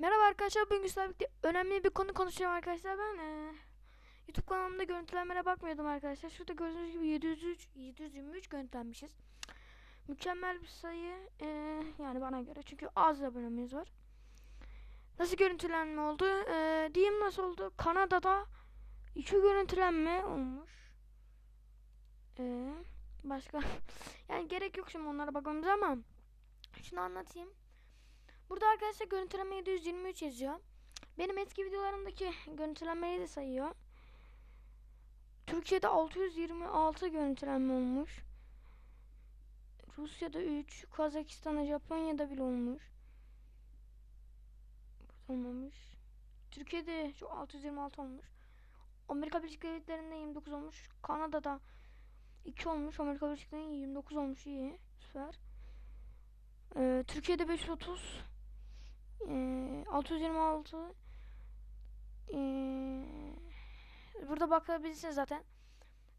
Merhaba arkadaşlar bugün birlikte önemli bir konu konuşacağım arkadaşlar. Ben eee, YouTube kanalımda görüntülenmelere bakmıyordum arkadaşlar. Şurada gördüğünüz gibi 703 723 görüntülenmişiz. Mükemmel bir sayı eee, yani bana göre. Çünkü az abonemiz var. Nasıl görüntülenme oldu? Eee, diyeyim nasıl oldu? Kanada'da iki görüntülenme olmuş. Eee, başka yani gerek yok şimdi onlara bakmamıza ama şunu anlatayım Burada arkadaşlar görüntüleme 723 yazıyor. Benim eski videolarımdaki görüntülenmeyi de sayıyor. Türkiye'de 626 görüntülenme olmuş. Rusya'da 3, Kazakistan'da, Japonya'da bile olmuş. Olmamış. Türkiye'de şu 626 olmuş. Amerika Birleşik Devletleri'nde 29 olmuş. Kanada'da 2 olmuş. Amerika Birleşik Devletleri'nde 29 olmuş. İyi. Süper. Ee, Türkiye'de 530 ee, 626 ee, burada bakabilirsiniz zaten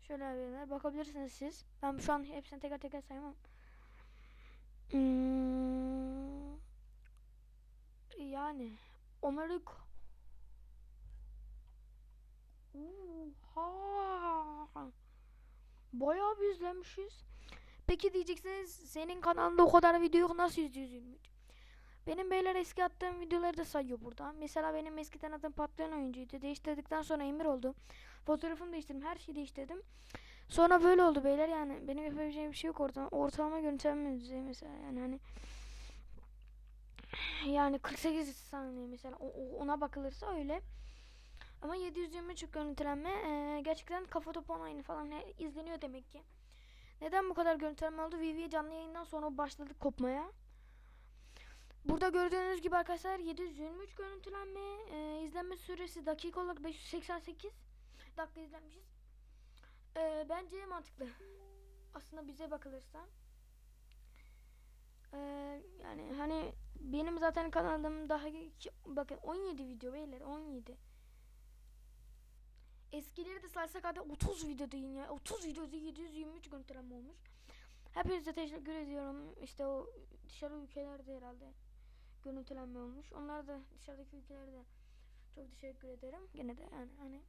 şöyle veriler bakabilirsiniz siz ben şu an hepsini teker teker saymam Hmm, yani Amerika Oha. Bayağı bir izlemişiz. Peki diyeceksiniz senin kanalında o kadar video nasıl 123? Benim beyler eski attığım videoları da sayıyor burada. Mesela benim eskiden adım patlayan oyuncuydu. Değiştirdikten sonra Emir oldu. Fotoğrafımı değiştirdim. Her şeyi değiştirdim. Sonra böyle oldu beyler yani. Benim yapabileceğim bir şey yok orada. Ortalama görüntülenme düzeyi mesela yani hani. Yani 48 saniye mesela o, ona bakılırsa öyle. Ama 723 görüntülenme eee, gerçekten kafa topu online falan he- izleniyor demek ki. Neden bu kadar görüntülenme oldu? VV canlı yayından sonra başladık kopmaya. Burada gördüğünüz gibi arkadaşlar 723 görüntülenme, e, izlenme süresi dakika olarak 588 dakika izlenmişiz. E, bence mantıklı. Aslında bize bakılırsa. E, yani hani benim zaten kanalım daha bakın 17 video beyler 17. Eskileri de saysak hadi 30 video deyin ya. 30 videoda 723 görüntülenme olmuş. Hepinize teşekkür ediyorum. İşte o dışarı ülkelerde herhalde görüntülenme olmuş. Onlar da dışarıdaki ülkelere de çok teşekkür ederim. Gene de yani hani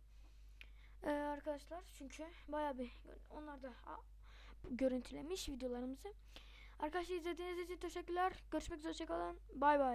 Ee, arkadaşlar çünkü bayağı bir onlar da görüntülemiş videolarımızı. Arkadaşlar izlediğiniz için teşekkürler. Görüşmek üzere. Hoşçakalın. Bay bay.